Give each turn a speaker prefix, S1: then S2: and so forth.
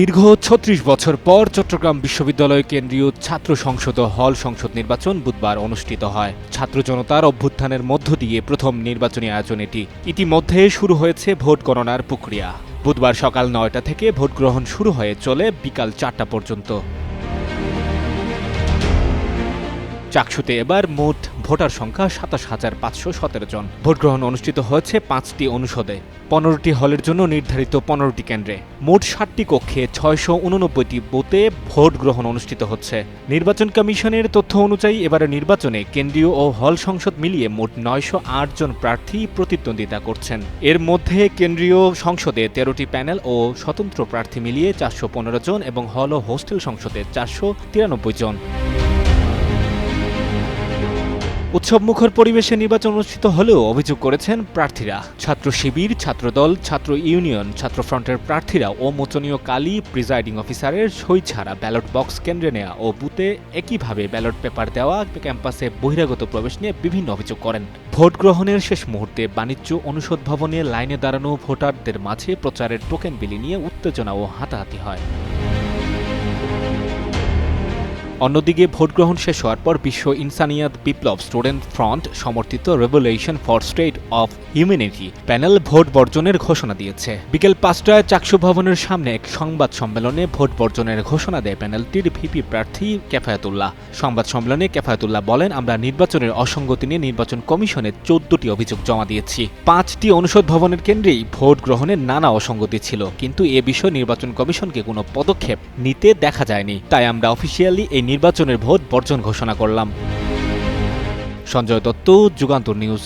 S1: দীর্ঘ ছত্রিশ বছর পর চট্টগ্রাম বিশ্ববিদ্যালয় কেন্দ্রীয় ছাত্র সংসদ হল সংসদ নির্বাচন বুধবার অনুষ্ঠিত হয়। ছাত্র জনতার অভ্যুত্থানের মধ্য দিয়ে প্রথম নির্বাচনী আয়োজন এটি। ইতিমধ্যে শুরু হয়েছে ভোট গণনার প্রক্রিয়া। বুধবার সকাল নয়টা থেকে ভোট গ্রহণ শুরু হয়ে চলে বিকাল চারটা পর্যন্ত। চাকসুতে এবার মোট ভোটার সংখ্যা সাতাশ হাজার পাঁচশো সতেরো জন। ভোটগ্রহণ অনুষ্ঠিত হয়েছে পাঁচটি অনুষদে। পনেরোটি হলের জন্য নির্ধারিত পনেরোটি কেন্দ্রে। মোট ষাটটি কক্ষে ছয়শো উননব্বইটি বুথে ভোট গ্রহণ অনুষ্ঠিত হচ্ছে। নির্বাচন কমিশনের তথ্য অনুযায়ী এবারের নির্বাচনে কেন্দ্রীয় ও হল সংসদ মিলিয়ে মোট নয়শো আট জন প্রার্থী প্রতিদ্বন্দ্বিতা করছেন। এর মধ্যে কেন্দ্রীয় সংসদে তেরোটি প্যানেল ও স্বতন্ত্র প্রার্থী মিলিয়ে চারশো পনেরো জন এবং হল ও হোস্টেল সংসদে চারশো তিরানব্বই জন। উৎসবমুখর পরিবেশে নির্বাচন অনুষ্ঠিত হলেও অভিযোগ করেছেন প্রার্থীরা। ছাত্র শিবির, ছাত্রদল, ছাত্র ইউনিয়ন, ছাত্র ফ্রন্টের প্রার্থীরা ও মোচনীয় কালী প্রিজাইডিং অফিসারের সই ছাড়া ব্যালট বক্স কেন্দ্রে নেওয়া ও বুথে একইভাবে ব্যালট পেপার দেওয়া, ক্যাম্পাসে বহিরাগত প্রবেশ নিয়ে বিভিন্ন অভিযোগ করেন। ভোট গ্রহণের শেষ মুহূর্তে বাণিজ্য অনুষদ ভবনে লাইনে দাঁড়ানো ভোটারদের মাঝে প্রচারের টোকেন বিলি নিয়ে উত্তেজনা ও হাতাহাতি হয়। অন্যদিকে ভোট গ্রহণ শেষ হওয়ার পর বিশ্ব ইনসানিয়াত বিপ্লব স্টুডেন্ট ফ্রন্ট সমর্থিত revolution for state of humanity panel vote বর্জনের ঘোষণা দিয়েছে। বিকেল পাঁচটায় চাকসু ভবনের সামনে এক সংবাদ সম্মেলনে ভোট বর্জনের ঘোষণা দেয় প্যানেলটির ভিপি প্রার্থী কেফায়াতুল্লাহ। সংবাদ সম্মেলনে কেফায়াতুল্লাহ বলেন, আমরা নির্বাচনের অসঙ্গতি নিয়ে নির্বাচন কমিশনে চোদ্দটি অভিযোগ জমা দিয়েছি। পাঁচটি অনুষদ ভবনের কেন্দ্রেই ভোট গ্রহণের নানা অসঙ্গতি ছিল, কিন্তু এ বিষয়ে নির্বাচন কমিশনকে কোনো পদক্ষেপ নিতে দেখা যায়নি। তাই আমরা অফিসিয়ালি এই নির্বাচনের ভোট বর্জন ঘোষণা করলাম। সঞ্জয় দত্ত যুগান্তর নিউজ।